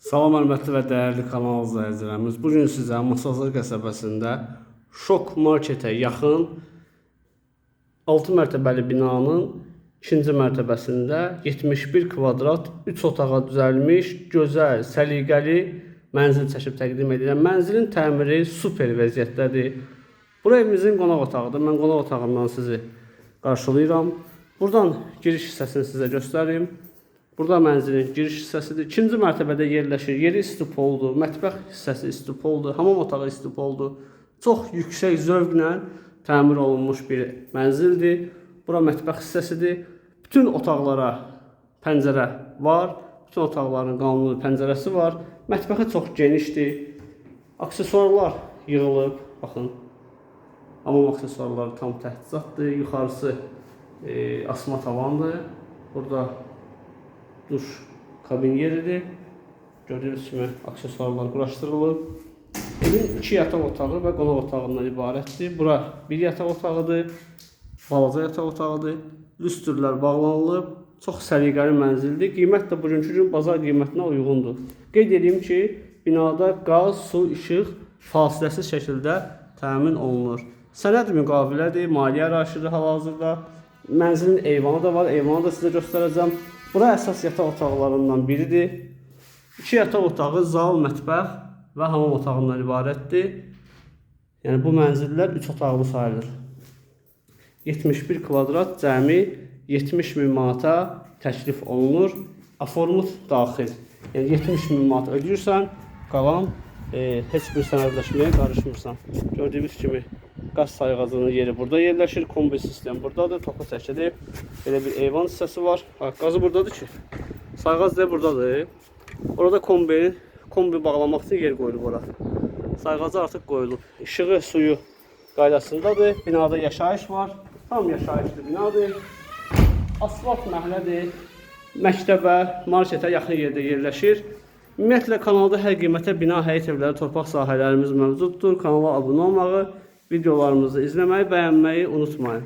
Salam hörmətli və dəyərli kanal izləyicilərimiz. Bu gün sizə Masazır qəsəbəsində Şok Marketə yaxın 6 mərtəbəli binanın ikinci mərtəbəsində 71 kvadrat 3 otağa düzəlmiş, gözəl, səliqəli mənzil çəkib təqdim edirəm. Mənzilin təmiri super vəziyyətdədir. Bura evimizin qonaq otağıdır. Mən qonaq otağından sizi qarşılayıram. Buradan giriş hissəsini sizə göstərim. Burada mənzilin giriş hissəsidir. İkinci mərtəbədə yerləşir. Yeri istipoldur. Mətbəx hissəsi istipoldur. Hamam otağı istipoldur. Çox yüksək zövqlə təmir olunmuş bir mənzildir. Bura mətbəx hissəsidir. Bütün otaqlara pəncərə var. Bütün otaqların qanunlu pəncərəsi var. Mətbəxi çox genişdir. Aksesuarlar yığılıb. Baxın. Hamam aksesuarları tam təchizatdır. Yuxarısı e, asma tavandır. Burada duş kabin yeridir. Gördüyünüz kimi aksesuarlar quraşdırılıb. Evin iki yataq otağı və qonaq otağından ibarətdir. Bura bir yataq otağıdır, balaca yataq otağıdır. Lüstrlər bağlanılıb. Çox səliqəli mənzildir. Qiymət də bugünkü gün bazar qiymətinə uyğundur. Qeyd edeyim ki, binada qaz, su, işıq fasiləsiz şəkildə təmin olunur. Sənəd müqavilədir, maliyyə araşıdır hal-hazırda. Mənzilin eyvanı da var, eyvanı da sizə göstərəcəm. Bura əsas yataq otaqlarından biridir. İki yataq otağı, zal, mətbəx və hamam otağından ibarətdir. Yəni bu mənzillər 3 otaqlı sayılır. 71 kvadrat cəmi 70 min manata təklif olunur. Aformut daxil. Yəni 70 min manat ödəyirsən, qalan e, heç bir sənədləşməyə qarışmırsan. Gördüyünüz kimi qaz sayğacının yeri burada yerləşir. Kombi sistem buradadır. Topa çəkilir. Belə bir eyvan hissəsi var. Qazı buradadır ki. Sayğac da buradadır. Orada kombi, kombi bağlamaq üçün yer qoyulub ora. Sayğacı artıq qoyulub. İşığı, suyu qaydasındadır. Binada yaşayış var. Tam yaşayışlı binadır. Asfalt məhəllədir. Məktəbə, marketə yaxın yerdə yerləşir. Ümumiyyətlə kanalda hər qiymətə bina, həyət evləri, torpaq sahələrimiz mövcuddur. Kanala abunə olmağı, videolarımızı izlemeyi, beğenmeyi unutmayın.